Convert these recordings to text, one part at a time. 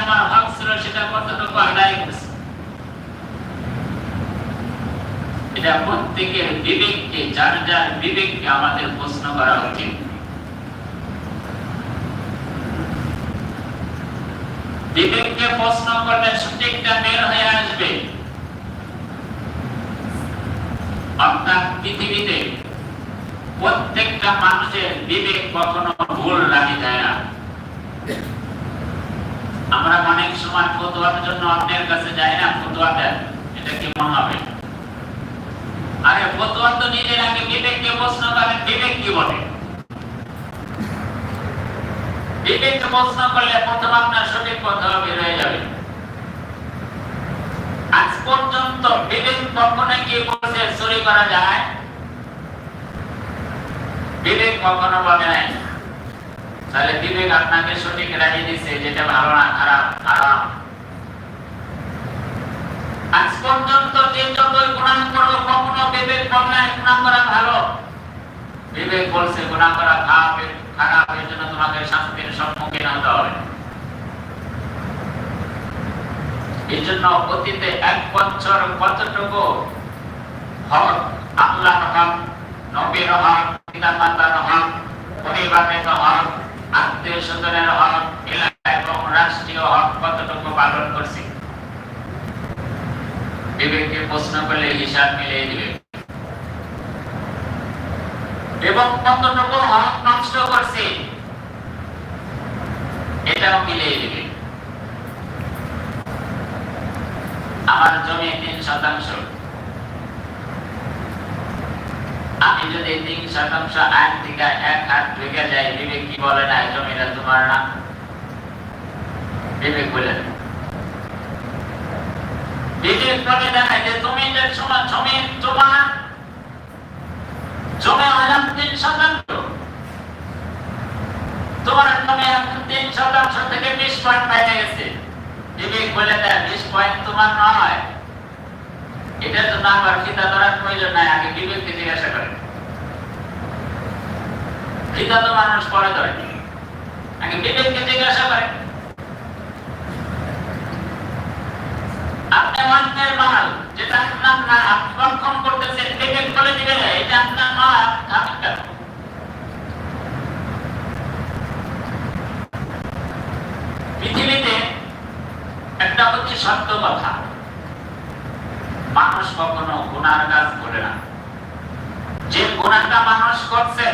আমার হক ছিল সেটা কতটুকু আদায় করছি এটা প্রত্যেকের বিবেককে, যার যার বিবেককে আমাদের প্রশ্ন করা উচিত। বিবেককে প্রশ্ন করলে সঠিকটা বের হয়ে আসবে। অর্থাৎ পৃথিবীতে প্রত্যেকটা মানুষের বিবেক কখনো ভুল লাগে যায় না। আমরা অনেক সময় ফতোয়ার জন্য অন্যের কাছে যাই না, ফতোয়া দেন, এটা কি মনে হবে? আরে, ফতোয়া তো নিজের আগে বিবেককে প্রশ্ন করেন, বিবেক কি বলে? বিবেককে প্রশ্ন করলে প্রথম আপনার সঠিক কথা বের হয়ে যাবে। আজ পর্যন্ত বিবেক কখনো কি বলছে, চুরি করা যায়? বিবেক কখনো বলে নাই। তাহলে বিবেক আপনাকে সঠিক রাজি দিচ্ছে যেটা ভালো না, খারাপ আরাম আজ পর্যন্ত যে যতই গুণাহ করল, কখনো বিবেক বলে নাই গুণাহ করা ভালো। বিবেক বলছে গুণাহ করা খারাপ খারাপ, এর জন্য তোমাকে শাস্তির সম্মুখীন হতে হবে। এই জন্য অতীতে এক বছর, কতটুকু হক, আল্লাহর হক, নবীর হক পিতা মাতার হক, পরিবারের হক আত্মীয় স্বজনের হক এলাকা এবং রাষ্ট্রীয় হক কতটুকু পালন বিবেককে প্রশ্ন করলে হিসাব মিলিয়ে দিবে। এবং কতটুকু হক নষ্ট করছি, এটাও মিলিয়ে দিবে। আমার জমি তিন শতাংশ। আমি যদি তিন শতাংশ আইন থেকে এক হাত ঢুকে যাই বিবেক কি বলে না? জমিটা তোমার না? বিবেক বলে না। বিবেক বলে না যে তুমি যে সময় জমি, তোমার জমি হলাম তিন শতাংশ। থেকে বিশ পয়েন্ট বাইরে গেছে। বিবেক বলে দেয় বিশ পয়েন্ট তোমার নয়। এটা তো না আবার খিতা ধরার প্রয়োজন নাই বিবেককে জিজ্ঞাসা খিতা তো মানুষ বিবেককে জিজ্ঞাসা আপনি অন্যের মাল, যেটা আপনার না, আপনি করতেছেন বিবেক বলে এটা আপনার নয় আপনি পৃথিবীতে একটা হচ্ছে সত্য কথা। মানুষ কখনো গুনার কাজ করে না। যে গুণাটা মানুষ করছে,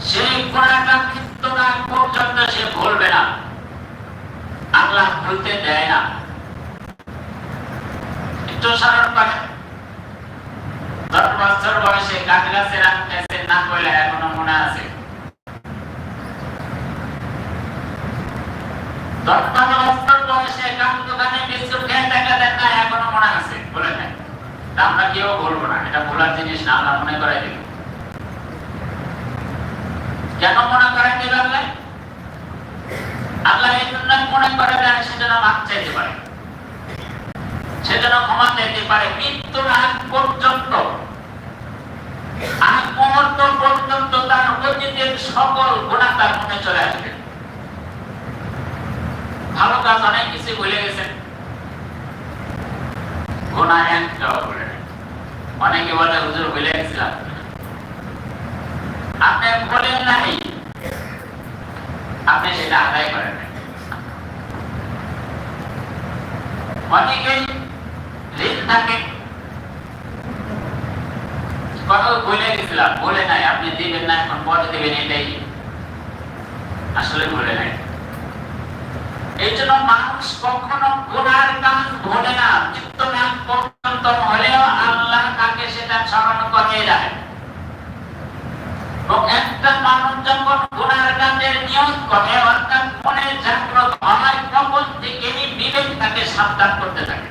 সেই গুণাটা মৃত্যু না, পর্যন্ত সে ভুলবে না। আল্লাহ ভুলতে দেয় না। দশ আমরা কেউ বলব না, এটা জিনিস না মনে করাই কেন মনে আল্লাহ? এই জন্য মনে সেজন্য চাইতে পারে। সেজন্য ক্ষমা চাইতে পারে। মৃত্যুর আগ পর্যন্ত আগ পর্যন্ত তার অতীতের সকল গুণা তার মনে চলে আসবে ভালো কিছু ভুলে গেছেন বলে। অনেকে বলে, হুজুর ভুলে গেছিলাম। আপনি বলেন নাই। আপনি সেটা আদায় করেন অনেকেই ঋণ থাকে। কথা ভুলে গেছিলাম, বলে নাই। আপনি দিবেন না, এখন পরে দিবেন, এটাই। আসলে ভুলে নাই। এই জন্য মানুষ কখনো গোনার কাম ধরে না চিত্ত নাম পর্যন্ত হলেও আল্লাহ তাকে সেটা স্মরণ করে দেয় একটা মানুষ যখন গোনার কাজের নিয়ত করে অর্থাৎ মনে জাগ্রত হয় তখন থেকেই বিবেক তাকে সাবধান করতে থাকে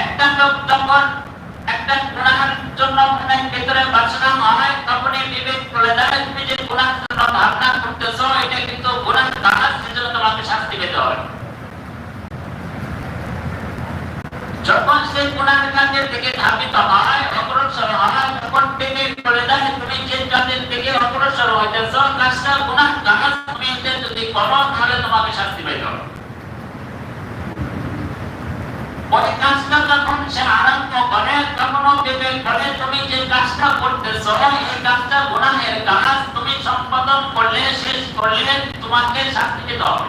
একটা লোক যখন একটা গুনাহের জন্য মনের ভিতরে বাসনা হয় তখনই বিবেক বলে দেয় তুমি যে গুনাহের জন্য ভাবনা করতেছো এটা কিন্তু গুনাহ কাজ সেজন্য তোমাকে শাস্তি পেতে হবে যখন সে কাজের দিকে ধাবিত হয়, অগ্রসর তুমি যে কাজটা গুনাহ, কাজ তুমি সম্পাদন করলে, শেষ করলে তোমাকে শাস্তি দিতে হবে।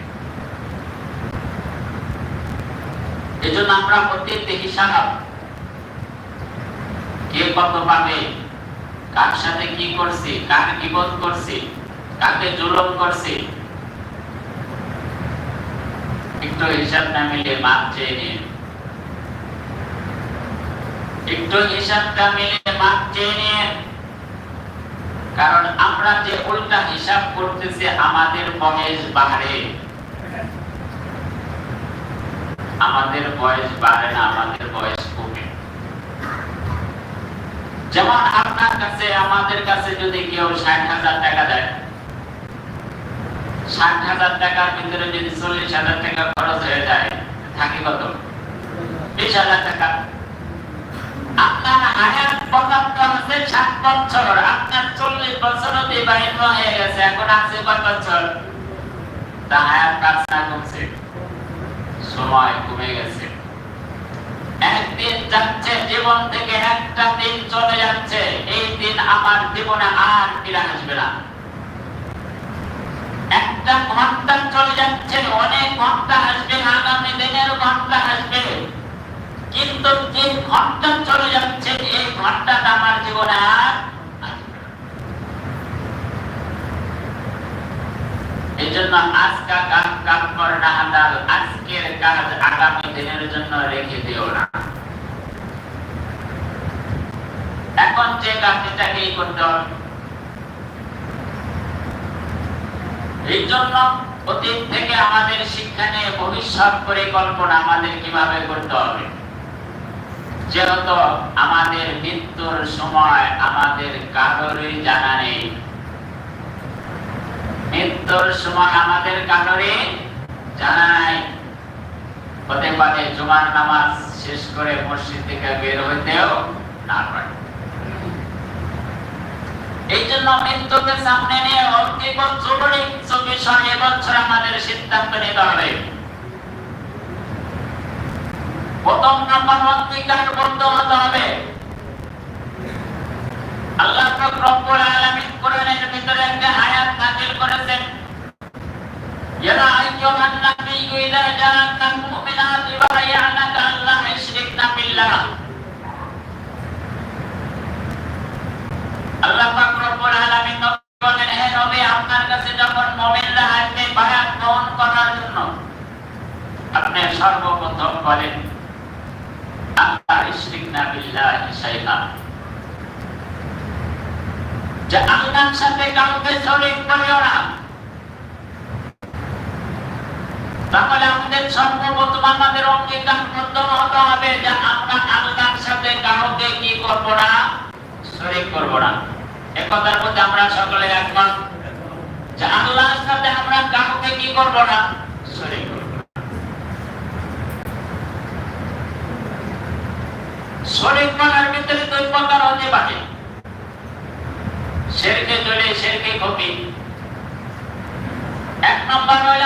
এই জন্য আমরা প্রত্যেকটি হিসাব। কে কত পাবে, কার সাথে কি করছি, কার বিপদ করছি, কাকে জুলুম করছি। একটু হিসাব না মিলে মাপ চেয়ে নিন। একটু হিসাবটা মিলে মাপ চেয়ে কারণ আমরা যে উল্টা হিসাব করতেছি, আমাদের বয়স বাড়ে আমাদের বয়স বাড়ে না, আমাদের বয়স কমে। যেমন আপনার কাছে, আমাদের কাছে যদি কেউ ষাট হাজার টাকা দেয়, ষাট হাজার টাকার ভিতরে যদি চল্লিশ হাজার টাকা খরচ হয়ে যায়, থাকে কত? বিশ হাজার টাকা। আপনার হায়াত পর্যাপ্ত আছে, ষাট বছর। আপনার চল্লিশ বছর অতিবাহিত হয়ে গেছে, এখন আছে কত বছর? তা হায়াত বাড়ছে না কমছে? সময় কমে গেছে। একদিন যাচ্ছে, জীবন থেকে একটা দিন চলে যাচ্ছে। এই দিন আমার জীবনে আর ফিরে আসবে না। একটা ঘণ্টা চলে যাচ্ছে, অনেক ঘণ্টা আসবে, আগামী দিনের ঘণ্টা আসবে। কিন্তু যে ঘণ্টা চলে যাচ্ছে, এই ঘন্টাটা আমার জীবনে আর আসবে না। এই জন্য আজকা কাজ কাজ করে না হাদাল আজকের কাজ আগামী দিনের জন্য রেখে দিও না। এখন যে কাজ এটাকেই করতে এই জন্য অতীত থেকে আমাদের শিক্ষা নিয়ে ভবিষ্যৎ পরিকল্পনা আমাদের কীভাবে করতে হবে? যেহেতু আমাদের মৃত্যুর সময় আমাদের কারোরই জানা নেই। মৃত্যুর সময় আমাদের কারোরই জানা নাই হতে পারে জুমার নামাজ শেষ করে মসজিদ থেকে বের হইতেও না পারে। এই জন্য মৃত্যুকে সামনে নিয়ে এবছর আমাদের সিদ্ধান্ত নিতে হবে। প্রথম নম্বর হতে হবে। আল্লাহ রব্বুল হে নবী আপনার সর্বপ্রথম বলেন আল্লাহ সাথে কাউকে শরীক করিও না তাহলে আমাদের সর্বপ্রথম আমাদের অঙ্গীকার করতে হতে হবে যে আমরা আল্লাহর সাথে কাউকে কি করব না শরীক করব না একথার মধ্যে আমরা সকলে একমত যে আল্লাহর সাথে আমরা কাউকে কি করব না শরীক করব শরীক করার ভিতরে দুই প্রকার হতে পারে শেরকে চলে শেরকে কপি এক নম্বর হইল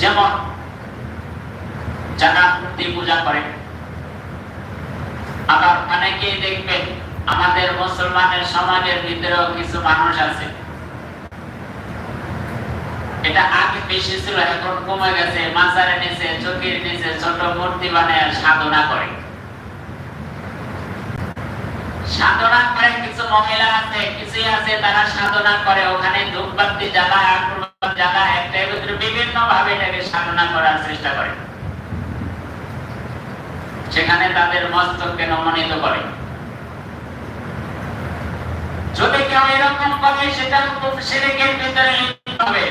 যেমন যারা মূর্তি পূজা করে। আবার অনেকেই দেখবেন আমাদের মুসলমানের সমাজের ভিতরেও কিছু মানুষ আছে। এটা আগে বেশি ছিল, এখন কমে গেছে। মাজারে নিচে চোখের নিচে ছোট মূর্তি বানায় সাধনা করে। সাধনা করে কিছু মহিলা আছে কিছু আছে, তারা সাধনা করে। ওখানে ধূপবাতি জ্বালায়, আগুন জ্বালায় একটা ভিতরে বিভিন্ন ভাবে এটাকে সাধনা করার চেষ্টা করে। সেখানে তাদের মস্তককে নমনীত করে। যদি কেউ এরকম করে সেটা সিরিকের ভিতরে হবে।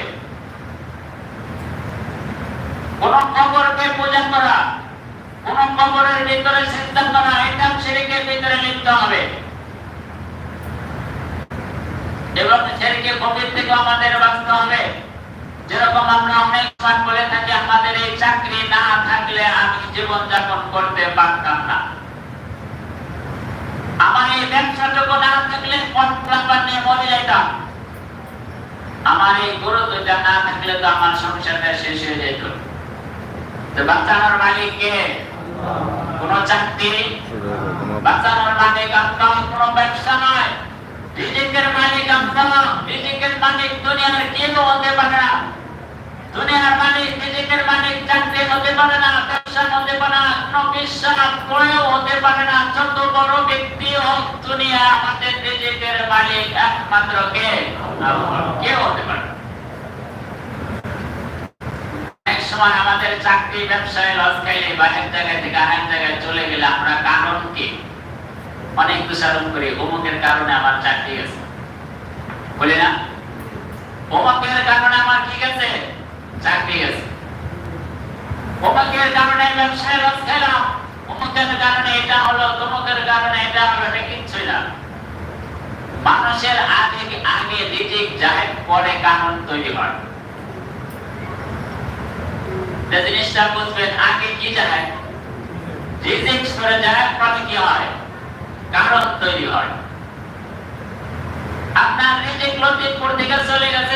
কোন কবরকে পূজা করা, কোন কবরের ভিতরে চিন্তা করা এটা সিরিকের ভিতরে লিপ্ত হবে। এবং সিরিকে কবির থেকে আমাদের বাঁচতে হবে। যেরকম আমরা অনেক সময় বলে থাকি আমাদের এই চাকরি না থাকলে আমি জীবন যাপন করতে পারতাম না। আমার এই ব্যবসাটুকু না থাকলে নিয়ে মরে যাইতাম। আমার এই গরু দুটা না থাকলে তো আমার সংসারটা শেষ হয়ে যেত। তো বাচ্চানোর মালিক কে? কোন চাকরি? বাচ্চানোর মালিক আপনার কোন ব্যবসা নয় রিজিকের মালিক আপনার রিজিকের মালিক, দুনিয়ার কেউ হতে পারে না। দুনিয়ার মালিক মালিক চাকরি হতে পারে না হতে পারে না হতে পারে না, যত বড় ব্যক্তি হোক, দুনিয়া আমাদের মালিক একমাত্র কে? হতে পারে সময় আমাদের চাকরি ব্যবসায় লস খাইলে বা এক থেকে জায়গায় চলে গেলে আমরা কারণ কি? অনেক দোষারোপ করি, অমুকের কারণে আমার চাকরি গেছে। বলি না? কারণে আমার চাকরি কারণে ব্যবসায় লস খেলাম কারণে এটা হলো কারণে এটা হলো, এটা না। মানুষের আগে আগে রিজিক যায় পরে কানুন তৈরি হয়। জিনিসটা বুঝবেন, আগে কি যায় রিজিক সরে হয়? কারণ তৈরি হয়। আপনার রিজিক চলে গেছে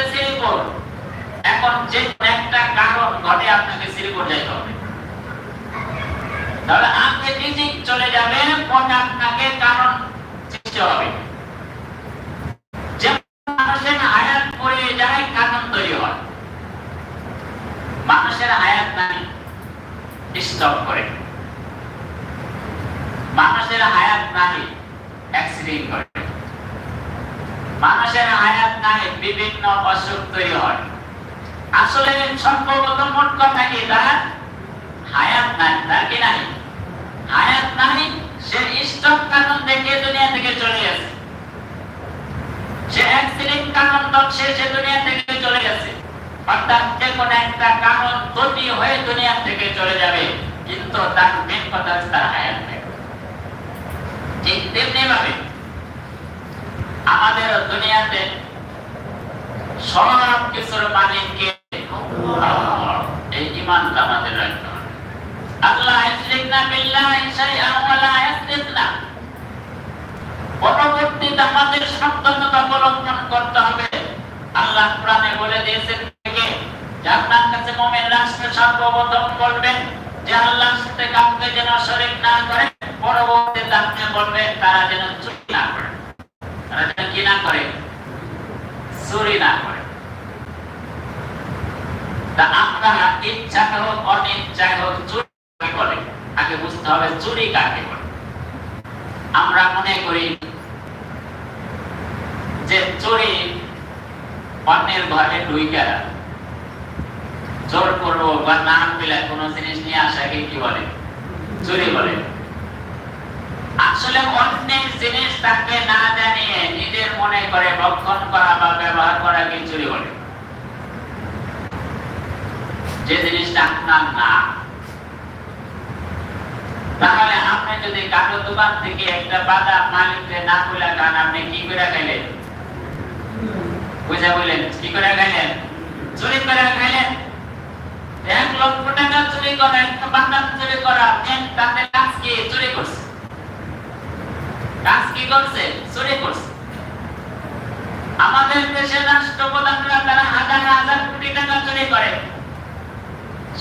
এখন যে একটা কারণ ঘটে আপনাকে হবে। তাহলে আপনি রিজিক চলে যাবে পরে আপনাকে কারণ সৃষ্টি হবে। মানুষের হায়াত পড়ে যায় কারণ তৈরি হয়, মানুষের হায়াত নাই স্টপ করে। মানুষের হায়াত নাই অ্যাক্সিডেন্ট করে। মানুষের হায়াত নাই, বিভিন্ন অসুখ তৈরি হয়। আসলে সর্বপ্রথম মোট কথা কি তার হায়াত নাই তার কি নাই? হায়াত নাই, সে স্টপ কারণ দেখে দুনিয়া থেকে চলে গেছে। সে অ্যাক্সিডেন্ট কারণ সে সে দুনিয়া থেকে চলে গেছে। অর্থাৎ যে কোনো একটা কারণ তৈরি হয়ে দুনিয়া থেকে চলে যাবে, কিন্তু তার মেন কথা তার হায়াত নেই। ঠিক তেমনি ভাবে আমাদের দুনিয়াতে সব কিছুর মালিককে এই ইমানটা আমাদের রাখতে হবে। আল্লাহ বিল্লাহি আমাদের অবলম্বন করতে হবে। আল্লাহ কোরআনে বলে দিয়েছেন আপনার কাছে মুমিন সর্বপ্রথম বলবেন যে আল্লাহর সাথে কাউকে যেন শরীক না করে, পরবর্তীতে আপনি বলবেন তারা যেন চুরি না করে। তারা কি না করে? চুরি না করে। তা আমরা ইচ্ছা হোক, অনিচ্ছা হোক, চুরি বলে? আগে বুঝতে হবে চুরি কাকে বলে। আমরা মনে করি যে চুরি অন্যের ঘরে ঢুইকা জোর করব বা নাম পেলে কোনো জিনিস নিয়ে আসাকে কি বলে? চুরি বলে। আসলে অন্যের জিনিস তাকে না জানিয়ে নিজের মনে করে রক্ষণ করা বা ব্যবহার করাকে চুরি বলে যে জিনিসটা আপনার না, তাহলে আপনি যদি কারও দোকান থেকে একটা বাদাম মালিককে না খুলে খান, আপনি কি করে খাইলেন? বুঝা বললেন, কি করে খাইলেন? চুরি করে খাইলেন। এক লক্ষ টাকা চুরি করা বাদাম চুরি করা তাদের কাজ কি? চুরি করছে। কাজ কি করছে, চুরি করছে আমাদের দেশের রাষ্ট্রপ্রধানরা তারা হাজার হাজার কোটি টাকা চুরি করে।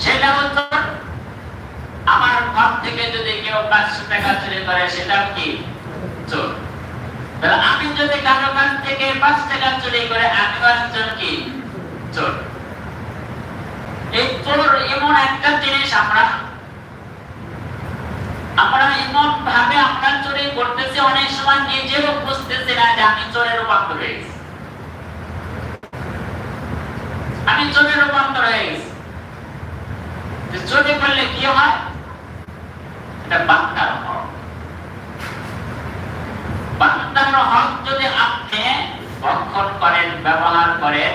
সেটা উত্তর আমার ঘর থেকে যদি কেউ পাঁচশো টাকা চুরি করে, সেটাও কি চোর? তাহলে আমি যদি কারও কাছ থেকে পাঁচ টাকা চুরি করে, আমিও একজন কি চোর? এই চোর এমন একটা জিনিস আমরা আমরা এমন ভাবে আমরা চুরি করতেছি অনেক সময় নিজেও বুঝতেছি না যে আমি চোরে রূপান্তর আমি চোরে রূপান্তর যে করলে কি হয়? এটা বান্দার হক। বান্দার হক যদি আপনি ভক্ষণ করেন, ব্যবহার করেন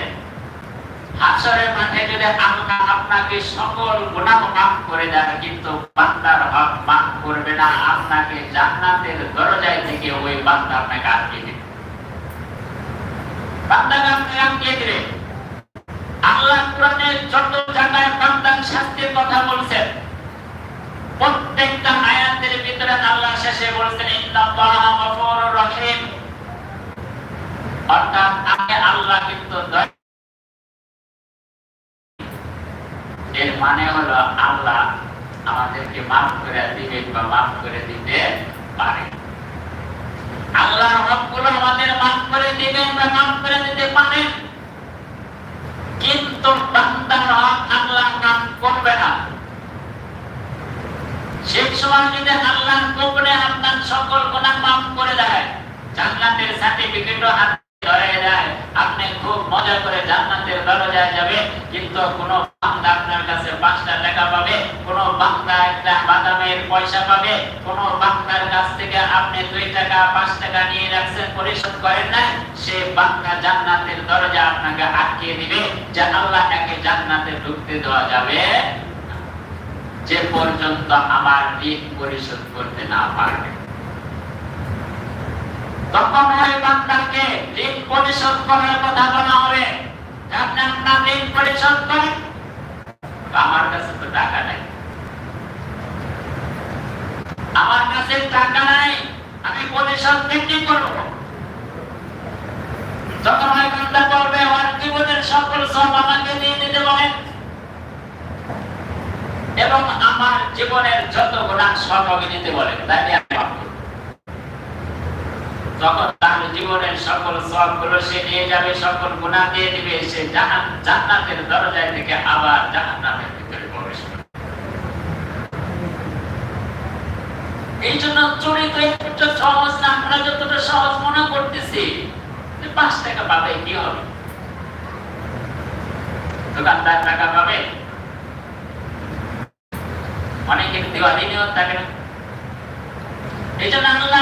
হাসরের মাঠে যদি আল্লাহ আপনাকে সকল গুনাহ মাফ করে দেন, কিন্তু বান্দার হক মাফ করবে না। আপনাকে জান্নাতের দরজায় থেকে ওই বান্দা আপনাকে আটকে দেবে। আল্লাহ প্রত্যেকটা ভিতরে আল্লাহ শেষে বলছেন অর্থাৎ আল্লাহ কিন্তু দয়া এর মানে হলো আল্লাহ আমাদেরকে মাফ করে দিবে বা মাফ করে দিতে পারে। সেই সময় যদি আল্লাহ আপনার মাফ করে দেয়, জান্নাতের আপনি খুব মজা করে জান্নাতের দরজায় যাবে কিন্তু কোন যে পর্যন্ত আমার ঋণ পরিশোধ করতে না পারবে। তখন ওই বান্দাকে ঋণ পরিশোধ করার কথা বলা হবে। আপনি আপনার ঋণ পরিশোধ করেন। আমার কাছে তো টাকা নাই। আমার কাছে টাকা নাই, আমি পরিশোধ কি করব। তখন ওই বান্দা বলবে আমার জীবনের সকল সব আমাকে দিয়ে দিতে বলেন। এবং আমার জীবনের যত গুণা সব আমি নিতে বলেন, তাই আমি তখন জীবনের সকল সবগুলো সে নিয়ে যাবে, সকল গুণা দিয়ে দিবে। সে জান্নাতের দরজায় থেকে আবার জাহান্নামের ভিতরে প্রবেশ করবে। এই জন্য চুরি সহজ না, আমরা যতটা সহজ মনে করতেছি পাঁচ টাকা পাবে, কি হবে? দোকানদার টাকা পাবে। অনেকের দেওয়ালি নিয়ত থাকে না। এই জন্য আল্লাহ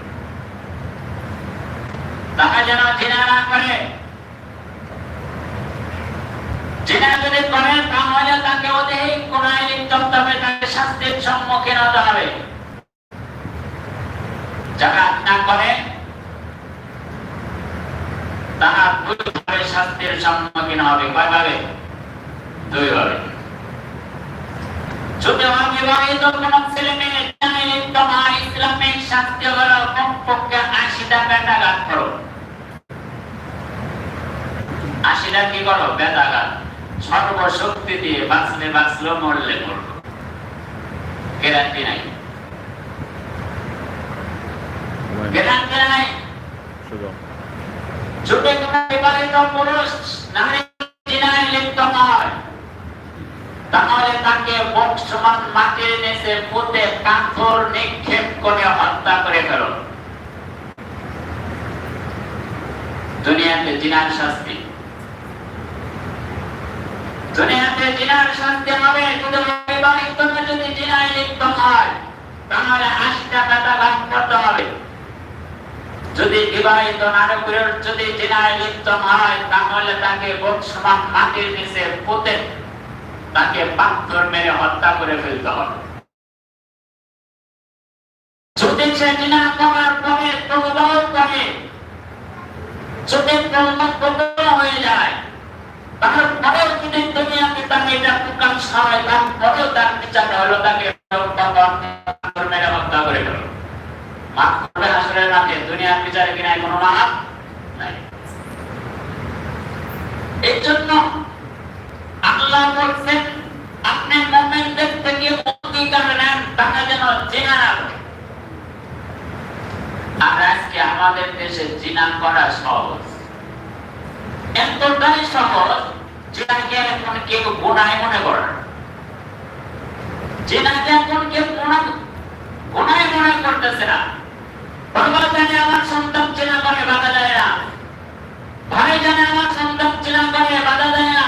তারা যেন জিনা না করে জিনা যদি করে তাহলে তাকে অধিক গুণায় লিপ্ত হবে তাকে শাস্তির সম্মুখীন হতে হবে অবিবাহিত কোন ছেলে মেয়ে জানে তোমার ইসলামিক শাস্তি হলো কমপক্ষে আশি টাকা টাকা করো আশিটা কি করো বেদাঘাত সর্বশক্তি দিয়ে বাঁচলে বাঁচলো মরলে মরলো গ্যারান্টি নাই গ্যারান্টি নাই যদি কোনো বিবাহিত পুরুষ নারী জিনায় লিপ্ত হয় তাহলে তাকে বুক সমান মাটির নিচে পুঁতে পাথর নিক্ষেপ করে হত্যা করে ফেলো। দুনিয়াতে জিনার শাস্তি। দুনিয়াতে জিনার শাস্তি হবে বিবাহিত যদি জিনায় লিপ্ত হয়, তাহলে লাভ করতে হবে। যদি বিবাহিত যদি জিনায় লিপ্ত হয়, তাহলে তাকে বুক সমান মাটির নিচে পুঁতে তাকে পাথর মেরে হত্যা করে ফেলতে হবে। যদি সে জিনা করার পরে তৌবাও করে, যদি হয়ে যায় তার জন্য আল্লাহ বলছেন, আপনি মোমেনদের থেকে অঙ্গীকার নেন তারা যেন জেনা না। আর আজকে আমাদের দেশে জিনা করা সহজ এতটাই সহজ যেটাকে এখন কেউ গুণায় মনে করে। যেটাকে এখন কেউ গুণায় মনে করতেছে না জানে আমার সন্তান চেনা করে, বাধা দেয় না ভাই জানে আমার সন্তান চেনা করে, বাধা দেয় না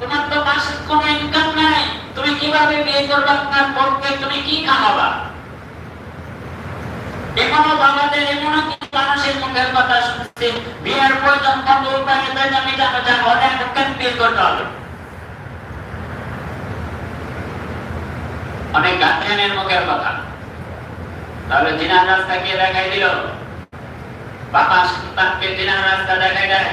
তোমার তো মাসিক কোনো ইনকাম নাই। তুমি কীভাবে বিয়ে করবে? আপনার বোনকে তুমি কি খাওয়াবা? এখনও এমনও কিছু মানুষের মুখের কথা শুনছি? বিয়ের আমি জানো যা মুখে বিয়ে করতে হবে? অনেক গার্জিয়ানের মুখের কথা। তাহলে জিনার রাস্তা কে দেখাই দিল? বাবা সন্তানকে জিনার রাস্তা দেখাই দেয়?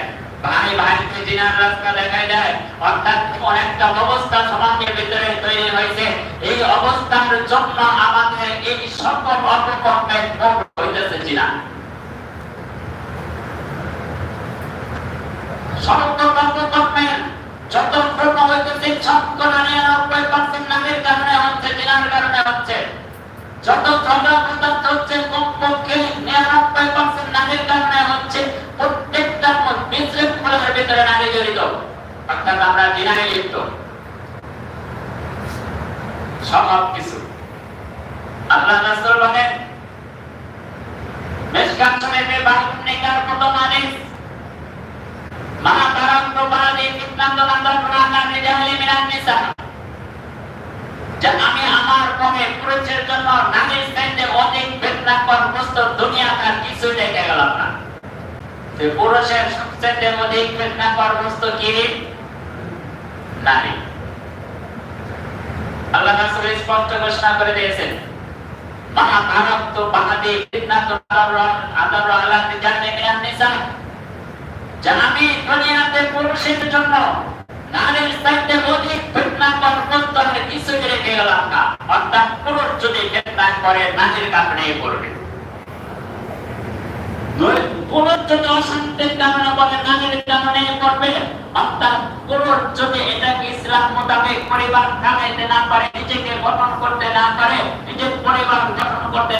ভাই ভাইকে জিনার রাস্তা দেখাই দেয়। অর্থাৎ অনেকটা অবস্থা সমাজের ভিতরে তৈরি হয়েছে। এই অবস্থার জন্য আমাদের এই সকল অপকর্মের মূল হইতেছে জিনা। যত ক্রম হইতেছে নামের কারণে হচ্ছে, জিনার হচ্ছে। যত ঝগড়া পদার্থ হচ্ছে, কমপক্ষে নিরানব্বই পার্সেন্ট নারীর কারণে ভিতরে নারী জড়িত। অর্থাৎ আমরা জিনায় লিপ্ত। সব কিছু। আল্লাহ রাসূল বলেন আমি আমার মনে পুরুষের জন্য নারীর দুনিয়াতে কিছু দেখে গেলাম না। পুরুষের সবচেয়ে অধিক বেদনাকর বস্তু কি? নারী। আল্লাহ রাসূল স্পষ্ট ঘোষণা করে দিয়েছেন মা ভারত বাহাদি ফিতনাত আদার আলা তিজানি মিনান নিসা। যে দুনিয়াতে পুরুষের জন্য নারীর ফিতনা কিছু অর্থাৎ পুরুষ যদি ফিতনা করে, নারীর কারণে করবে পুরুষ যদি অশান্তির কারণে বলে নারীর কারণে করবে। অর্থাৎ পুরুষ যদি এটাকে ইসলাম মোতাবেক পরিবার চালাইতে না পারে, নিজেকে গঠন করতে না পারে, নিজের পরিবার গঠন করতে